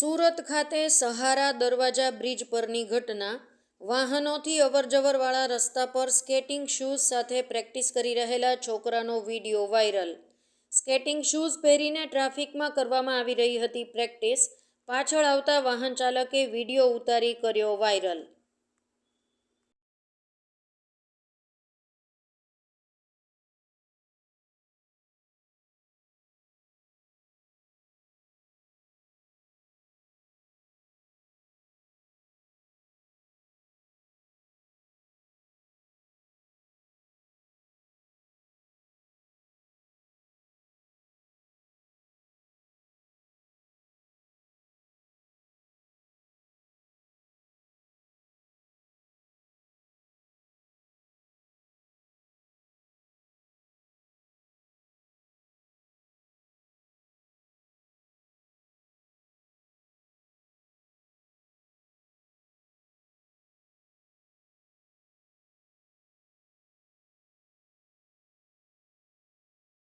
સુરત ખાતે સહારા દરવાજા બ્રિજ પરની ઘટના. વાહનોથી અવરજવરવાળા રસ્તા પર સ્કેટિંગ શૂઝ સાથે પ્રેક્ટિસ કરી રહેલા છોકરાનો વીડિયો વાયરલ. સ્કેટિંગ શૂઝ પહેરીને ટ્રાફિકમાં કરવામાં આવી રહી હતી પ્રેક્ટિસ. પાછળ આવતા વાહન ચાલકે વીડિયો ઉતારી કર્યો વાયરલ.